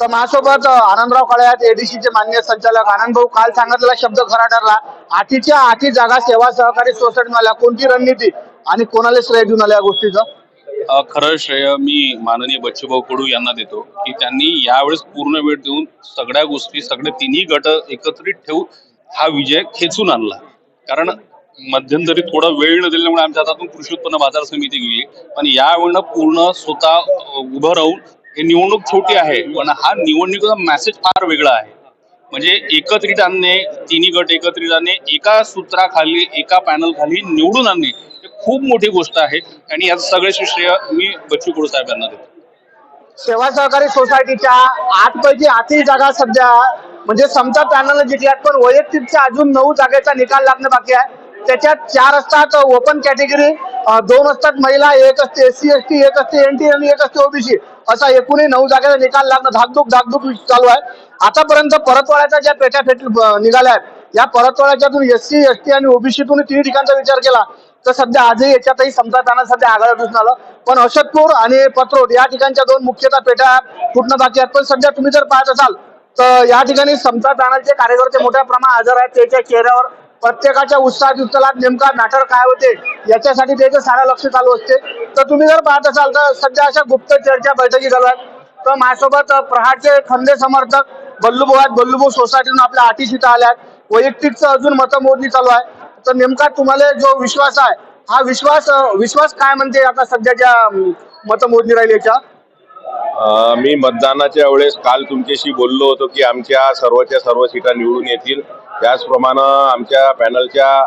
तर माझ्यासोबत अ, आनंदराव कळ्यात एडीसीचे मान्य संचालक. आनंद भाऊ काल सांगितलेला शब्द खरा ठरला. आठीच्या आठी जागा सेवा सहकारी सोसायटी आल्या. कोणती रणनीती आणि कोणाला श्रेय देऊन आल्या या गोष्टीचं? खरं श्रेय मी माननीय बच्चूभाऊ कडू यांना देतो की त्यांनी यावेळेस पूर्ण वेळ देऊन सगळ्या गोष्टी सगळे तिन्ही गट एकत्रित ठेवून हा विजय खेचून आणला. कारण मध्यंतरी थोडा वेळ न दिल्यामुळे आमच्या हातातून कृषी उत्पन्न बाजार समिती गेली. पण यावेळेनं पूर्ण स्वतः उभं राहून ही निवडणूक छोटी आहे पण हा निवडणुकीचा मेसेज फार वेगळा आहे. म्हणजे एकत्रित आणणे तिन्ही गट एकत्रित आणणे एका सूत्राखाली एका पॅनल खाली निवडून आणणे हे खूप मोठी गोष्ट आहे आणि याचं सगळे श्रेय मी बच्चू कडू साहेबांना देतो. सेवा सहकारी सोसायटीच्या आठ पैकी आठही जागा सध्या म्हणजे समता पॅनल जिंकल्यात पण वैयक्तिकच्या अजून नऊ जागेचा निकाल लागणं बाकी आहे. त्याच्यात चार असतात ओपन कॅटेगरी दोन असतात महिला एक असते एस सी एस टी एक असते एन टी आणि एक असते ओबीसी असा एकूणही नऊ जागेचा निकाल लागणं धाकधूक धाकधूक चालू आहे. आतापर्यंत परतवाड्याच्या ज्या पेट्या फेट निघाल्या आहेत या परतवाड्याच्यातून एस सी एस टी आणि ओबीसीतून तीन ठिकाणचा विचार केला तर सध्या आजही याच्यातही समजा सध्या आघाड्या दिसून आलं. पण अशोकपूर आणि पत्रोड या ठिकाणच्या दोन मुख्यतः पेट्या फुटणं बाकी आहेत पण सध्या तुम्ही जर पाहत असाल तर या ठिकाणी समता पॅनलचे कार्यकर्ते मोठ्या प्रमाणात हजर आहेत त्याच्या चेहऱ्यावर प्रत्येकाच्या उत्साहात उत्तलात नेमका मॅटर काय होते याच्यासाठी त्याचं सारा लक्ष चालू असते. तर तुम्ही जर पाहत असाल तर सध्या अशा गुप्त चर्चा बैठकी चालू आहेत. तर माझ्यासोबत प्रहारचे खंदे समर्थक बल्लूभाऊ आहेत. बल्लूभाऊ सोसायटीतून आपल्या आठी सीटा आल्या आहेत. वैयक्तिकचं अजून मतमोजणी चालू आहे. तर नेमका तुम्हाला जो विश्वास आहे हा विश्वास विश्वास काय म्हणते आता सध्याच्या मतमोजणी राहिली याच्या? मी मतदानाच्या वेळेस काल तुमच्याशी बोललो होतो की आमच्या सर्वच्या सर्व सीटा निवडून येतील. त्याचप्रमाणे आमच्या पॅनलच्या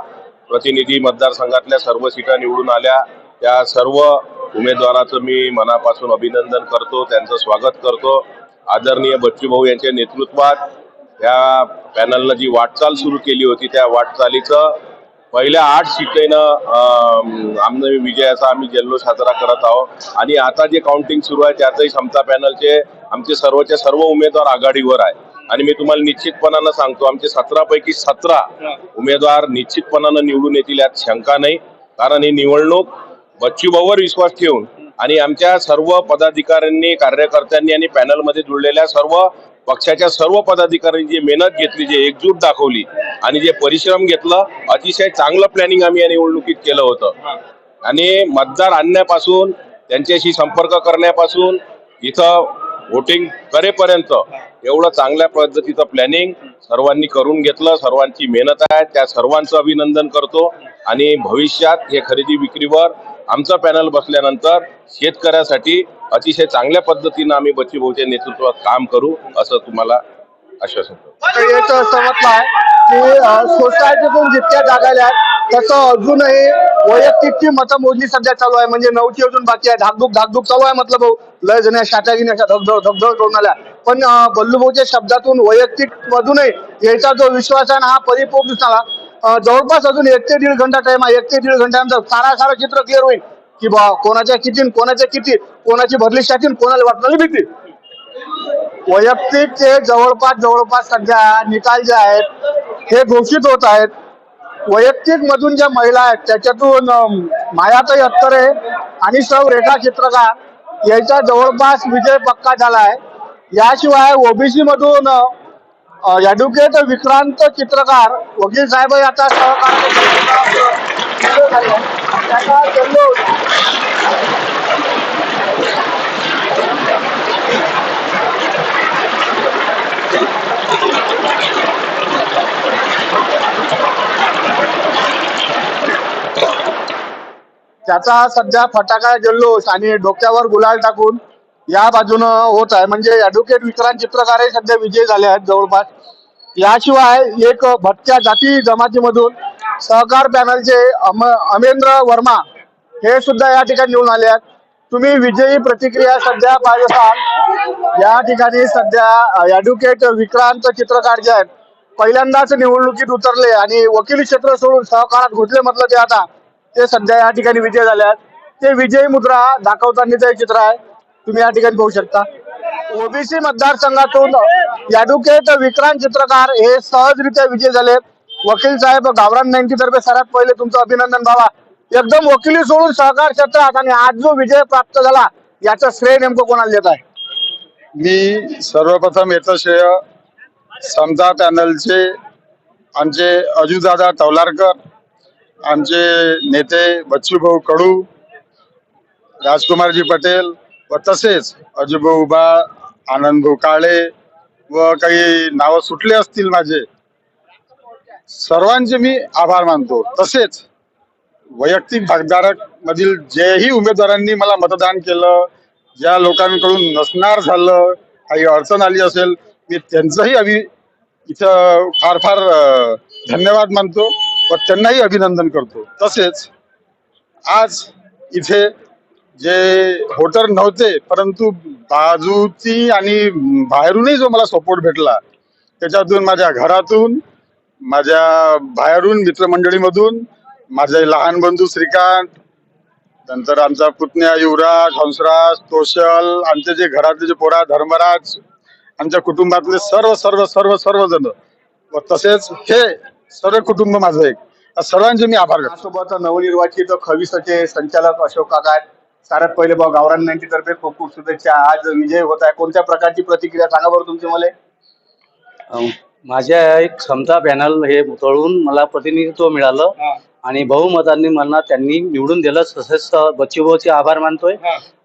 प्रतिनिधी मतदारसंघातल्या सर्व सीटा निवडून आल्या. त्या सर्व उमेदवाराचं मी मनापासून अभिनंदन करतो त्यांचं स्वागत करतो. आदरणीय बच्चूभाऊ यांच्या नेतृत्वात या पॅनलनं जी वाटचाल सुरू केली होती त्या वाटचालीचं पहिल्या आठ सीटेनं आमने विजयाचा आम्ही जल्लोष साजरा करत आहोत. आणि आता जे काउंटिंग सुरू आहे त्यातही समता पॅनलचे आमचे सर्वच्या सर्व उमेदवार आघाडीवर आहे. आणि मी तुम्हाला निश्चितपणानं सांगतो आमचे सतरा पैकी सतरा उमेदवार निश्चितपणानं निवडून येतील यात शंका नाही. कारण ही निवडणूक बच्चूभाऊवर विश्वास ठेवून आणि आमच्या सर्व पदाधिकाऱ्यांनी कार्यकर्त्यांनी आणि पॅनलमध्ये जुळलेल्या सर्व पक्षाच्या सर्व पदाधिकाऱ्यांनी जी मेहनत घेतली जी एकजूट दाखवली आणि जे परिश्रम घेतलं अतिशय चांगलं प्लॅनिंग आम्ही या निवडणुकीत केलं होतं. आणि मतदार आणण्यापासून त्यांच्याशी संपर्क करण्यापासून इथं वोटिंग करेपर्यंत एवढं चांगल्या पद्धतीचं प्लॅनिंग सर्वांनी करून घेतलं. सर्वांची मेहनत आहे. त्या सर्वांचं अभिनंदन करतो. आणि भविष्यात हे खरेदी विक्रीवर आमचं पॅनल बसल्यानंतर शेतकऱ्यासाठी अतिशय चांगल्या पद्धतीनं आम्ही बच्ची भाऊच्या नेतृत्वात काम करू असं तुम्हाला आश्वासन करतो आहे की सोसायटीतून जितक्या जागा आहेत तसं अजूनही वैयक्तिकची मतमोजणी सध्या चालू आहे म्हणजे नऊची अजून बाकी आहे धाकधूक धाकधूक चालू आहे म्हटलं भाऊ. लय जण शाटा घेण्याच्या धबधब धबधब करून आल्या. पण बल्लूभाऊच्या शब्दातून वैयक्तिक मधूनही याचा जो विश्वास आहे ना हा परिपूर्ण झाला. जवळपास अजून एक ते दीड घंटा टाइम आहे. एक ते दीड घंट्यानंतर सारा सारा चित्र क्लिअर होईल. की बा कोणाच्या किती कोणाच्या किती कोणाची भरली शाती कोणाला वाटणारी भीती. वैयक्तिक ते जवळपास जवळपास सध्या निकाल जे आहेत हे घोषित होत आहेत. वैयक्तिक मधून ज्या महिला आहेत त्याच्यातून मायातही मायाताई अत्तरे आणि सौ रेखा चित्रकार यांचा जवळपास विजय पक्का झाला आहे. याशिवाय ओबीसी मधून ॲडव्होकेट विक्रांत चित्रकार वकील साहेब आता सहकार त्याचा सध्या फटाका जल्लोष आणि डोक्यावर गुलाल टाकून या बाजूनं होत आहे. म्हणजे ऍडव्होकेट विक्रांत चित्रकार हे सध्या विजयी झाले आहेत जवळपास. याशिवाय एक भटक्या जाती जमातीमधून सहकार पॅनलचे अम अमेंद्र वर्मा हे सुद्धा या ठिकाणी निवडून आले आहेत. तुम्ही विजयी प्रतिक्रिया सध्या पाहिजे असाल. या ठिकाणी सध्या ऍडव्होकेट विक्रांत चित्रकार जे आहेत पहिल्यांदाच निवडणुकीत उतरले आणि वकील क्षेत्र सोडून सहकारात घुसले म्हटलं ते आता ते सध्या या ठिकाणी विजय झाले आहेत. ते विजयी मुद्रा दाखवताना चित्र आहे. तुम्ही या ठिकाणी पाहू शकता. ओबीसी मतदारसंघातून ॲडव्होकेट विक्रांत चित्रकार हे सहजरित्या विजय झाले. वकील साहेब गावरान नाईंटीतर्फे सर्वात पहिले. तुमचं अभिनंदन बाबा. एकदम वकिली सोडून सहकार क्षेत्रात आणि आज जो विजय प्राप्त झाला याचं श्रेय नेमकं कोणाला देत आहे? मी सर्वप्रथम याचं श्रेय समता पॅनलचे आमचे अजूदादा तवलारकर आमचे नेते बच्चूभाऊ कडू राजकुमारजी पटेल व तसेच अजूभाऊ आनंद आनंदभाऊ काळे व काही नावं सुटले असतील माझे सर्वांचे मी आभार मानतो. तसेच वैयक्तिक भागधारक मधील जेही उमेदवारांनी मला मतदान केलं ज्या लोकांकडून नसणार झालं काही अडचण आली असेल मी त्यांचंही अभि इथं फार फार धन्यवाद मानतो व त्यांनाही अभिनंदन करतो. तसेच आज इथे जे होटर नव्हते परंतु बाजूची आणि बाहेरूनही जो मला सपोर्ट भेटला त्याच्यातून माझ्या घरातून माझ्या बाहेरून मित्रमंडळीमधून माझे लहान बंधू श्रीकांत नंतर आमचा पुतण्या युवराज हंसराज तोशल आमचे जे घरातले जे पोरा धर्मराज आमच्या कुटुंबातले सर्व सर्व सर्व सर्वजण. व तसेच हे सर्व कुटुंब माझं एक. सर्वांचे मी आभार करतो. सोबत नवनिर्वाचित खविसचे संचालक अशोक काका साऱ्यात पहिले भाऊ गावरान नाईन्टी तर्फे खूप खूप शुभेच्छा. आज विजय होत आहे. कोणत्या प्रकारची प्रतिक्रिया सांगा बरं तुमची मला? अं, माझ्या एक समता पॅनल हे तळून मला प्रतिनिधित्व मिळालं. आणि बहुमतांनी मला त्यांनी निवडून दिलं. तसेच बच्चूभाऊचे आभार मानतोय.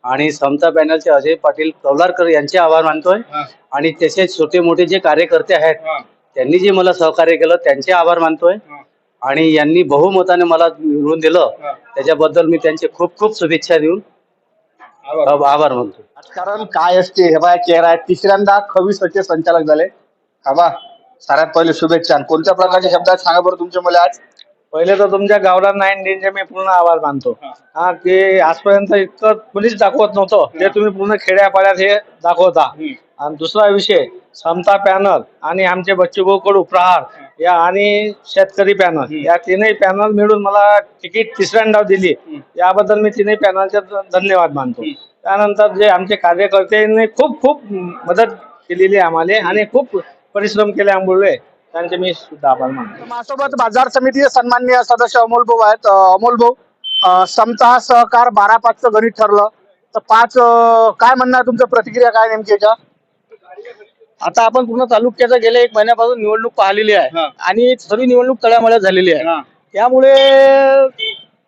आणि समता पॅनलचे अजय पाटील कौलारकर यांचे आभार मानतोय. आणि तसे छोटे मोठे जे कार्यकर्ते आहेत त्यांनी जे मला सहकार्य केलं त्यांचे आभार मानतोय. आणि यांनी बहुमताने मला निवडून दिलं. त्याच्याबद्दल मी त्यांचे खूप खूप शुभेच्छा देऊन आभार. मानतो. राजकारण काय असते? हे बा चेहरा आहे. तिसऱ्यांदा खविसचे संचालक झाले. हा बा साऱ्यात पहिले शुभेच्छा. कोणत्या प्रकारच्या शब्दात सांगा बरं तुमच्या मला आज पहिले तर तुमच्या गावरान नाईन डेनचे मी पूर्ण आभार मानतो. हा. की आजपर्यंत इतकं कोणीच दाखवत नव्हतं. ते तुम्ही पूर्ण खेड्यापाड्यात हे दाखवता. आणि दुसरा विषय समता पॅनल आणि आमचे बच्चूभाऊ कडू प्रहार. या आणि शेतकरी पॅनल. या तीनही पॅनल मिळून मला तिकीट तिसऱ्यांदा दिली. याबद्दल मी तीनही पॅनलचे धन्यवाद मानतो. त्यानंतर जे आमचे कार्यकर्त्यांनी खूप खूप मदत केलेली आहे आम्हाला आणि खूप परिश्रम केल्यामुळे त्यांचे मी सुद्धा आभार मानतो. माझ्यासोबत बाजार समितीचे सन्माननीय सदस्य अमोल भाऊ आहेत. अमोल भाऊ समता सहकार बारा पाचचं गणित ठरलं. तर पाच काय म्हणणं आहे तुमचं प्रतिक्रिया काय नेमकी याच्या आता आपण पूर्ण तालुक्याचा गेल्या एक महिन्यापासून निवडणूक पाहिलेली आहे. आणि सर्व निवडणूक तळ्यामळ्यात झालेली आहे. त्यामुळे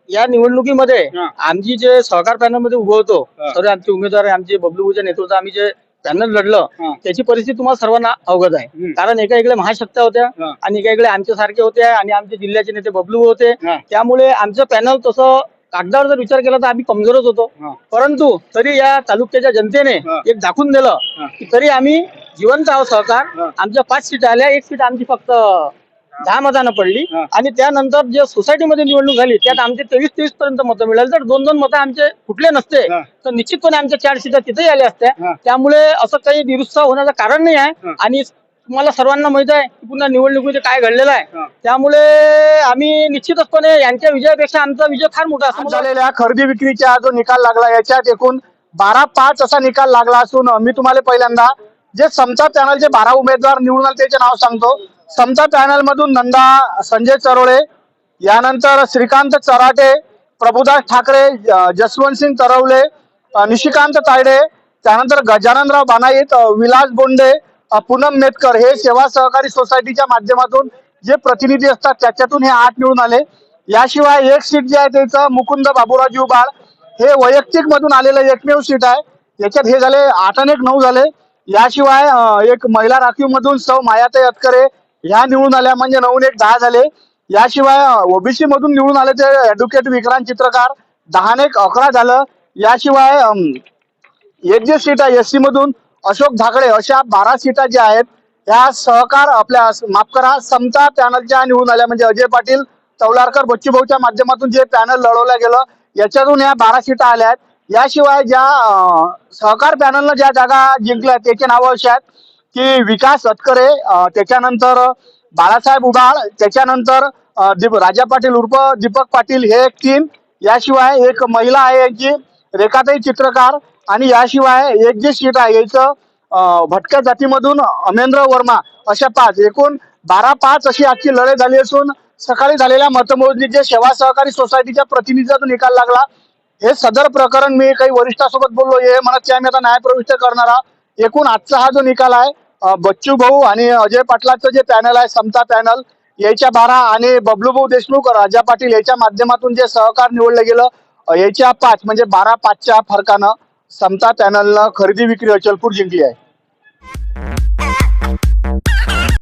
या निवडणुकीमध्ये आमची जे सहकार पॅनलमध्ये उभं होतो सर्व आमचे उमेदवार आहे, आमचे बबलूच्या नेतृत्वात आम्ही जे पॅनल लढलं त्याची परिस्थिती तुम्हाला सर्वांना अवगत आहे. कारण एका इकडे महाशक्त्या होत्या आणि एका इकडे आमच्या सारखे होते आणि आमचे जिल्ह्याचे नेते बबलू होते. त्यामुळे आमचं पॅनल तसं कागदावर जर विचार केला तर आम्ही कमजोरच होतो. परंतु तरी या तालुक्याच्या जनतेने एक दाखवून दिलं की तरी आम्ही जिवंत आहोत सहकार आमच्या पाच सीट आल्या एक सीट आमची फक्त दहा मतानं पडली. आणि त्यानंतर जे सोसायटीमध्ये निवडणूक झाली त्यात आमचे तेवीस तेवीस पर्यंत मतं मिळाली. तर दोन दोन मतं आमचे फुटले नसते तर निश्चितपणे आमच्या चार सीटा तिथेही आल्या असत्या. त्यामुळे असं काही निरुत्साह होण्याचं कारण नाही आहे. आणि तुम्हाला सर्वांना माहीत आहे की पुन्हा निवडणुकीचे काय घडलेलं आहे. त्यामुळे आम्ही निश्चितचपणे यांच्या विजयापेक्षा आमचा विजय फार मोठा असं मला झालेल्या खरेदी विक्रीचा जो निकाल लागला याच्यात एकूण बारा पाच असा निकाल लागला असून मी तुम्हाला पहिल्यांदा जे समता पॅनलचे बारा उमेदवार निवडून आले त्याचे नाव सांगतो. समता पॅनल मधून नंदा संजय चरोळे यानंतर श्रीकांत चराटे प्रभुदास ठाकरे अ, जसवंत सिंग तरवले अ, निशिकांत तायडे त्यानंतर गजाननराव बानाईत अ, विलास बोंडे पूनम मेतकर हे सेवा सहकारी सोसायटीच्या माध्यमातून जे प्रतिनिधी असतात त्याच्यातून हे आठ निवडून आले. याशिवाय एक सीट जे आहे त्याचं मुकुंद बाबूराव बाळ हे वैयक्तिक मधून आलेलं एकमेव सीट आहे. याच्यात हे झाले आठ आणि एक नऊ झाले. याशिवाय एक महिला राखीव मधून सौ मायाताई अतकरे ह्या निवडून आल्या म्हणजे नऊन एक दहा झाले. याशिवाय ओबीसी मधून निवडून आले ते ऍडव्होकेट विक्रांत चित्रकार. दहा एक अकरा झालं. याशिवाय एक जे सीट आहे एस सी मधून अशोक धाकडे अशा बारा सीटा ज्या आहेत ह्या सहकार आपल्या माफ करा समता पॅनलच्या निवडून आल्या. म्हणजे अजय पाटील तवलारकर बच्चूभाऊच्या माध्यमातून जे पॅनल लढवलं गेलं याच्यातून या बारा सीटा आल्या आहेत. याशिवाय ज्या सहकार पॅनलनं ज्या जागा जिंकल्या त्याचे नावं असे आहेत की विकास अतकरे त्याच्यानंतर बाळासाहेब उबाळ त्याच्यानंतर दीप राजा पाटील उर्फ दीपक पाटील हे एक टीम याशिवाय एक महिला आहे यांची रेखाताई चित्रकार आणि याशिवाय एक जे सीट आहे याचं भटक्या जातीमधून अमेंद्र वर्मा अशा पाच एकूण बारा पाच अशी आजची लढाई झाली असून सकाळी झालेल्या मतमोजणीचे सेवा सहकारी सोसायटीच्या प्रतिनिधीचा निकाल लागला हे सदर प्रकरण मी काही वरिष्ठांसोबत बोललो हे म्हणत की आम्ही आता न्याय प्रविष्ट करणार आहोत. एकूण आजचा हा जो निकाल आहे बच्चू भाऊ आणि अजय पाटलाचं जे पॅनल आहे समता पॅनल याच्या बारा आणि बबलू भाऊ देशमुख राजा पाटील याच्या माध्यमातून जे सहकार निवडलं गेलं याच्या पाच म्हणजे बारा पाचच्या फरकानं समता चॅनलनं खरेदी विक्री अचलपूर जिंकली आहे.